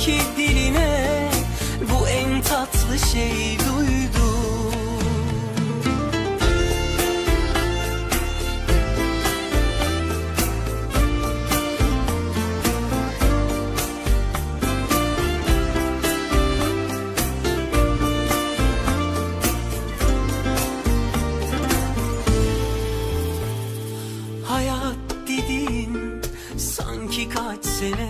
sanki diline Bu en tatlı şey duydum Hayat dediğin sanki kaç sene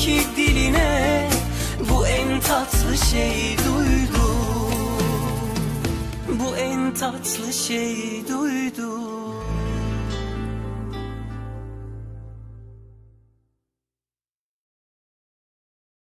sanki diline Bu en tatlı şey duydum. Bu en tatlı şey duydum